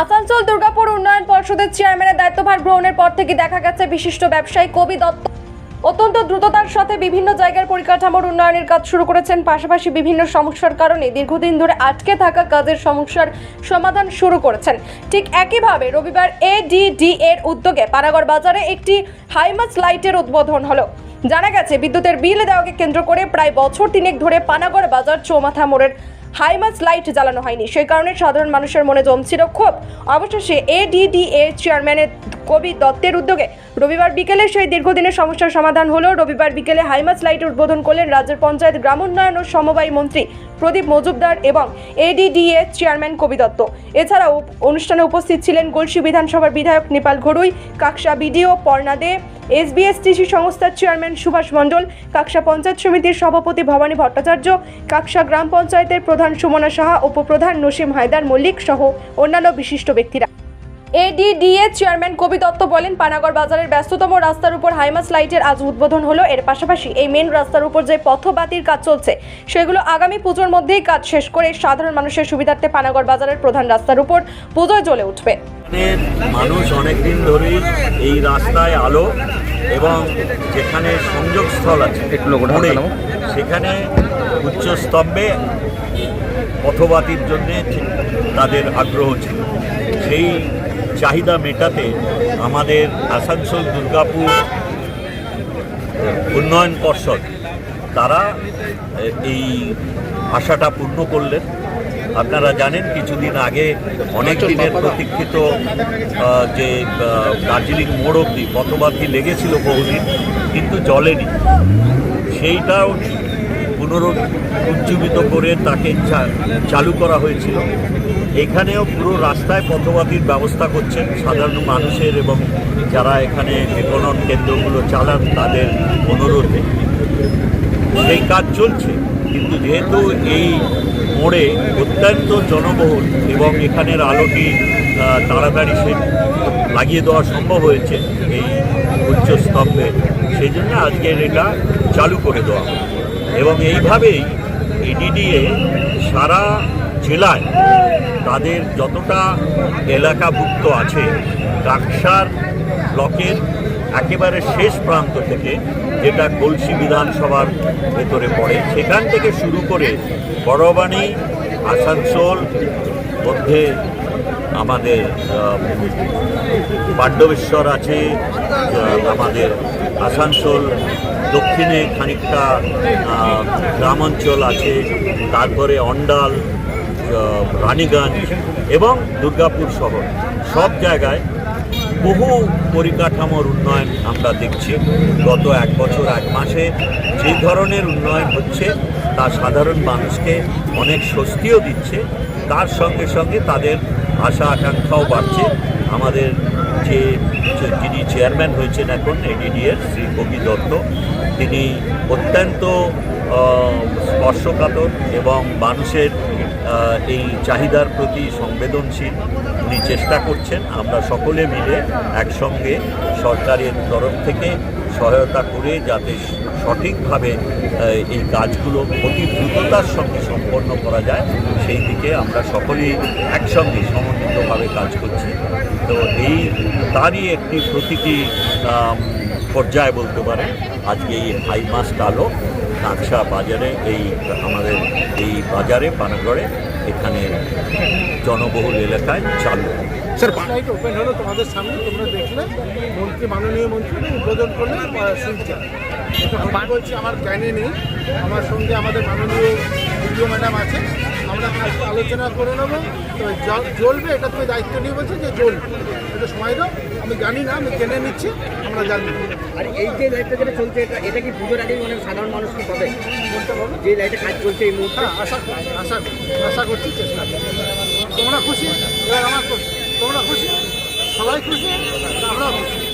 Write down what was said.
আসানসোল দুর্গাপুর উন্নয়ন পর্ষদের চেয়ারম্যানের দায়িত্বভার গ্রহণের পর থেকে দেখা গেছে বিশিষ্ট ব্যবসায়ী কবি দত্ত। অত্যন্ত দ্রুততার সাথে বিভিন্ন জায়গার পরিকাঠামোর উন্নয়নের কাজ শুরু করেছেন, পাশাপাশি বিভিন্ন সমস্যার কারণে দীর্ঘদিন ধরে আটকে থাকা কাজের সমস্যার সমাধান শুরু করেছেন। ঠিক একইভাবে রবিবার এডিডি এর উদ্যোগে পানাগড় বাজারে একটি হাইমাস লাইটের উদ্বোধন হলো। জানা গেছে, বিদ্যুতের বিল দেওয়াকে কেন্দ্র করে প্রায় বছর তিনেক ধরে পানাগড় বাজার চৌমাথা মোড়ের হাইমাস লাইট জ্বালানো হয়নি। সেই কারণে সাধারণ মানুষের মনে জমছিল ক্ষোভ। অবশেষে এডিডিএ চেয়ারম্যানের কবি দত্তের উদ্যোগে রবিবার বিকেলে সেই দীর্ঘদিনের সমস্যার সমাধান হলো। রবিবার বিকেলে হাইমাস লাইট উদ্বোধন করলেন রাজ্যের পঞ্চায়েত গ্রাম উন্নয়ন ও সমবায় মন্ত্রী প্রদীপ মজুমদার এবং এডিডিএ চেয়ারম্যান কবি দত্ত। এছাড়াও অনুষ্ঠানে উপস্থিত ছিলেন গলসি বিধানসভার বিধায়ক নেপাল ঘড়ুই, কাকসা বিডিও পর্ণা দে এসবিএসটিসি সংস্থার চেয়ারম্যান সুভাষ মণ্ডল, কাকসা পঞ্চায়েত সমিতির সভাপতি ভবানী ভট্টাচার্য, কাকসা গ্রাম পঞ্চায়েতের প্রধান সুমনা সাহা, উপপ্রধান নসিম হায়দার মল্লিক সহ অন্যান্য বিশিষ্ট ব্যক্তিরা। এডিডিএ চেয়ারম্যান কবি দত্ত বলেন পানাগড় বাজারের ব্যস্ততম রাস্তার উপর হাইমাস লাইটের আজ উদ্বোধন হলো। এর পাশাপাশি এই মেন রাস্তার উপর যে পথবাতির কাজ চলছে সেগুলো আগামী পুজোর মধ্যেই কাজ শেষ করে সাধারণ মানুষের সুবিধার্থে পানাগড় বাজারের প্রধান রাস্তার উপর পুজোয় জ্বলে উঠবে। মানুষ অনেকদিন ধরেই এই রাস্তায় আলো এবং যেখানে সংযোগস্থল আছে সেখানে উচ্চ স্তম্ভে পথবাতির জন্যে তাদের আগ্রহ ছিল। সেই চাহিদা মেটাতে আমাদের আসানসোল দুর্গাপুর উন্নয়ন পর্ষদ তারা এই আশাটা পূর্ণ করলেন। আপনারা জানেন কিছুদিন আগে অনেক দিনের প্রতীক্ষিত যে দার্জিলিং মোড় অব্দি পথবাতি লেগেছিল বহুদিন কিন্তু জলেনি সেইটাও পুনরুজ্জীবিত করে তাকে চালু করা হয়েছিল এখানেও পুরো রাস্তায় পথবাতির ব্যবস্থা করছেন সাধারণ মানুষের এবং যারা এখানে বিপণন কেন্দ্রগুলো চালান তাদের অনুরোধে সেই কাজ চলছে, কিন্তু যেহেতু এই মোড়ে অত্যন্ত জনবহুল এবং এখানের আলোটি তাড়াতাড়ি সে লাগিয়ে দেওয়া সম্ভব হয়েছে এই উচ্চ স্তম্ভে, সেই জন্য আজকের এটা চালু করে দেওয়া। এবং এইভাবেই এডিডিএ সারা জেলায় তাদের যতটা এলাকাভুক্ত আছে কাকসার ব্লকের একেবারে শেষ প্রান্ত থেকে যেটা কলসি বিধানসভার ভেতরে পড়ে, সেখান থেকে শুরু করে বড়বাণী, আসানসোল, মধ্যে আমাদের পাণ্ডবেশ্বর আছে আমাদের আসানসোল দক্ষিণে খানিকটা গ্রামাঞ্চল আছে, তারপরে অন্ডাল রানীগঞ্জ এবং দুর্গাপুর শহর। সব জায়গায় বহু পরিকাঠামোর উন্নয়ন আমরা দেখছি। গত এক বছর, এক মাসে যে ধরনের উন্নয়ন হচ্ছে, তা সাধারণ মানুষকে অনেক স্বস্তিও দিচ্ছে। তার সঙ্গে সঙ্গে তাদের আশা আকাঙ্ক্ষাও বাড়ছে। আমাদের যে- যিনি চেয়ারম্যান হয়েছেন এখন এডিডিএর শ্রী কবি দত্ত। তিনি অত্যন্ত স্পর্শকাতর এবং মানুষের এই চাহিদার প্রতি সংবেদনশীল। উনি চেষ্টা করছেন, আমরা সকলে মিলে একসঙ্গে সরকারের তরফ থেকে সহায়তা করে যাতে সঠিকভাবে এই কাজগুলো অতি দ্রুততার সঙ্গে সম্পন্ন করা যায়। সেই দিকে আমরা সকলেই একসঙ্গে সমন্বিতভাবে কাজ করছি। তো এই তারই একটি প্রতিটি আম, পর্যায়ে বলতে পারেন আজকে এই হাই মাস্ট আলো নাকশা বাজারে এই আমাদের এই বাজারে পানাগড়ে এখানে জনবহুল এলাকায় চালু। স্যার লাইট ওপেন হলো তোমাদের সামনে? তোমরা দেখলে? মন্ত্রী মাননীয় মন্ত্রী উদ্বোধন করলেন শুনছে বলছি আমার জ্ঞানে নেই। আমার সঙ্গে আমাদের মাননীয় ভিডিও ম্যাডাম আছে আমরা আলোচনা করে নেব। জ্বলবে এটা তুমি দায়িত্ব নিয়ে বলছি যে জ্বলবে। এটা সময় দাও আমি জানি না আমি জেনে নিচ্ছি আমরা জানি আর এই যে লাইটটা যেটা চলছে এটা এটা কি পুজোর আগে মানে সাধারণ মানুষ কি পাবে যে লাইটে কাজ চলছে এই মুহূর্তে? হ্যাঁ আশা আশা আশা করছি চেষ্টা তোমরা খুশি? এবার আমার খুশি। তোমরা খুশি? সবাই খুশি? আমরা খুশি।